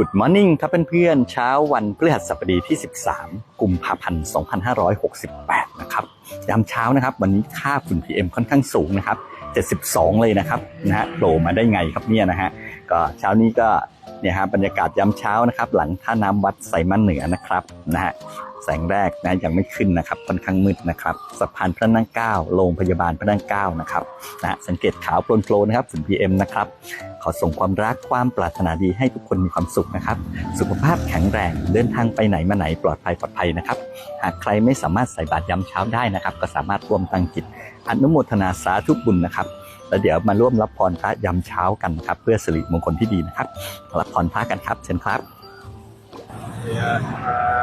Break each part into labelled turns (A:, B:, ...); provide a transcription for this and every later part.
A: Good Morning ครับเพื่อนๆเช้าวันพฤหัสบดีที่ 13 กุมภาพันธ์ 2568 นะครับยามเช้านะครับ วันนี้ค่าฝุ่น PM ค่อนข้างสูงนะครับ 72 เลยนะครับนะฮะโผล่มาได้ไงครับเนี่ยนะฮะก็เช้านี้ก็เนี่ยฮะบรรยากาศยามเช้านะครับ หลังท่าน้ำวัดไซมันเหนือนะครับนะฮะ แสงแรกนะยังไม่ขึ้นนะครับค่อนข้างมืดนะครับสะพานพระนั่งเก้าโรงพยาบาลพระนั่งเก้านะครับนะสังเกตขาวโปรนโปรนะครับฝุ่น PM นะครับขอส่งความรักความปรารถนาดีให้ทุกคนมีความสุขนะครับ สุขภาพแข็งแรงเดินทางไปไหนมาไหนปลอดภัยปลอดภัยนะครับ หากใครไม่สามารถใส่บาตรยามเช้าได้นะครับ ก็สามารถร่วมตั้งจิตอนุโมทนาสาธุบุญนะครับแล้วเดี๋ยวมาร่วมรับพรพระยามเช้ากันครับ เพื่อสิริมงคลที่ดีนะครับ รับพรพระกันครับ เชิญครับ
B: ยะถา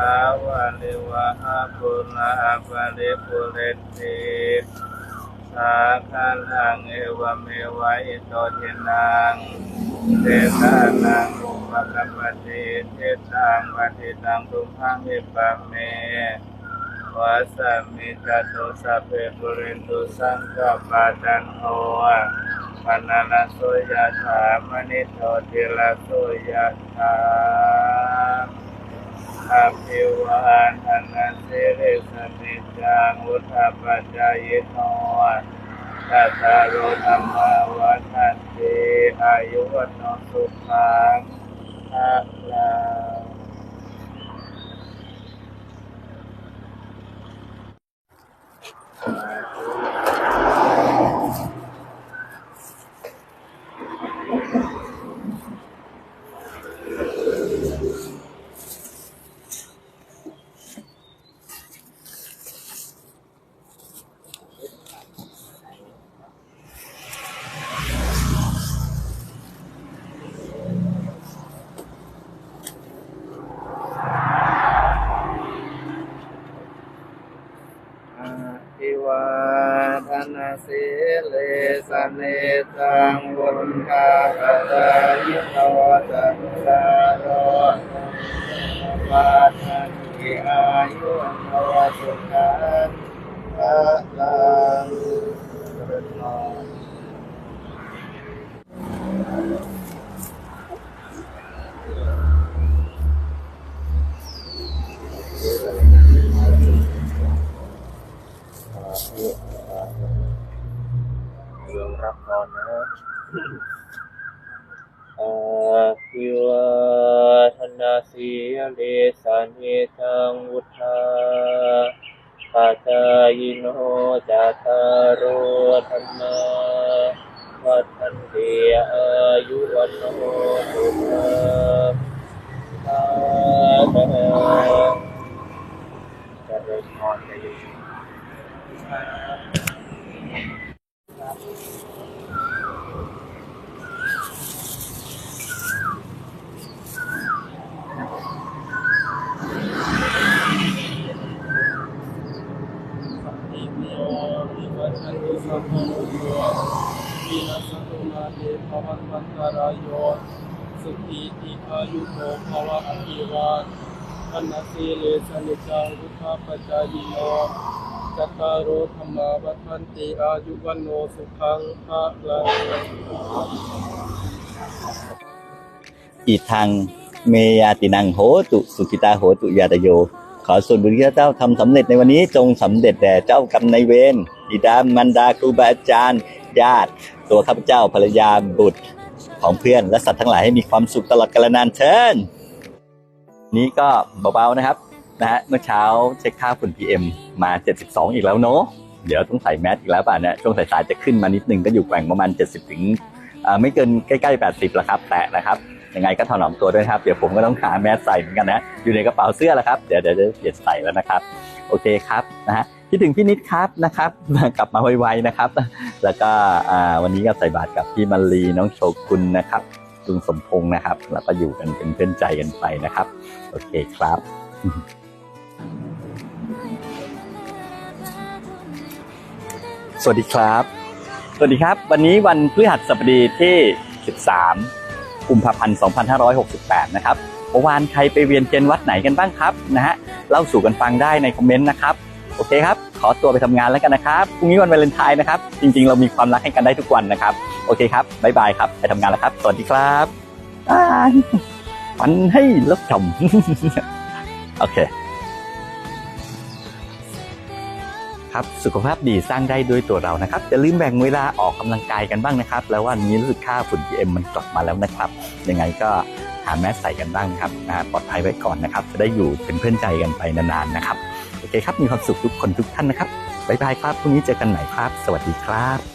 B: วะลิวะหาปุราปะริปุเรติสาคันหังเอวเมวะอิโตทินังเตตานังอุปกปปติเทตังปฏิตังตุมหังอิปะเมวะสัมมิจตุสัพเพปุรนตุสังกปปะจันโทปนาลโสยะถามณิโตติลโสยะถา อภิวาทนาสิริสนิจังวุฒาปัจจายโนตัตารุธรรมวัฏันติอายุวันสุขังอาลัง อาทิวาทนา สิเลสเนตังบุญคาปจายโนตัสสะโรปาทันติอายุโนสุขังภะลังเจริญ พรเรื่องรับพรนะอาภิวาทนาสีเลสานิทังวุฒาปัจจายโนจัตตารโอธรรมาวัฏันติอายุวันโนสุขังภะเริญพรใจเย็น
C: อิมิโยวิวัชชันตุสัพพะรายโยสุขีติอายุ โกภวะอภิวาทนาสีเลสนิจังพุทธปัจจายโน จตารโอธรรมาวัฏันติอายุวันโนสุขังภะลัง
A: อีทางเมยาตินังโหตุสุขิตาโหตุยาตโย ขอส่วนบุญที่เจ้าทำสำเร็จในวันนี้จงสำเร็จแด่เจ้ากรรมนายเวรบิดามันดาครูบาอาจารย์ ญาติ ตัวข้าพเจ้าภรรยาบุตรของเพื่อนและสัตว์ทั้งหลายให้มีความสุขตลอดกาลนานเชิญนี้ก็เบาๆนะครับ นะฮะเมื่อเช้าเช็คค่าฝุ่น PM มา 72 อีกแล้วเนอะเดี๋ยวต้องใส่แมสอีกแล้วป่ะเนี่ยช่วงสายๆจะขึ้นมานิดนึงก็อยู่แกว่งประมาณ 70 ถึงไม่เกินใกล้ๆ 80แล้วครับ แตะนะครับยังไงก็ถนอมตัวด้วยครับ เดี๋ยวผมก็ต้องหาแมสใส่เหมือนกันนะ อยู่ในกระเป๋าเสื้อแล้วครับ เดี๋ยวเดี๋ยวจะเปลี่ยนใส่แล้วนะครับ โอเคครับนะฮะคิดถึงพี่นิดครับนะครับ กลับมาไวๆนะครับ แล้วก็วันนี้ก็ใส่บาตรกับพี่มารีน้องโชกุลนะครับลุงสมพงษ์นะครับ แล้วก็อยู่กันเป็นเพื่อนใจกันไปนะครับ โอเคครับ สวัสดีครับ สวัสดีครับ วันนี้วันพฤหัสบดีที่ 13 กุมภาพันธ์ 2568 นะครับเมื่อวานใครไปเวียนเทียนวัดไหนกันบ้างครับนะฮะ เล่าสู่กันฟังได้ในคอมเมนต์นะครับ โอเคครับ ขอตัวไปทำงานแล้วกันนะครับ พรุ่งนี้วันวาเลนไทน์นะครับ จริงๆ เรามีความรักให้กันได้ทุกวันนะครับ โอเคครับ บ๊ายบายครับ ไปทำงานแล้วครับ สวัสดีครับฝันให้รับชมโอเค ครับสุขภาพดีสร้างได้ด้วยตัวเรานะครับอย่าลืมแบ่งเวลาออกกำลังกายกันบ้างนะครับ แล้ววันนี้รู้สึกค่าฝุ่น PM มันกลับมาแล้วนะครับ ยังไงก็หาแมสใส่กันบ้างครับนะปลอดภัยไว้ก่อนนะครับ จะได้อยู่เป็นเพื่อนใจกันไปนานๆนะครับโอเคครับมีความสุขทุกคนทุกท่านนะครับบ๊ายบายครับพรุ่งนี้เจอกันใหม่ครับ สวัสดีครับ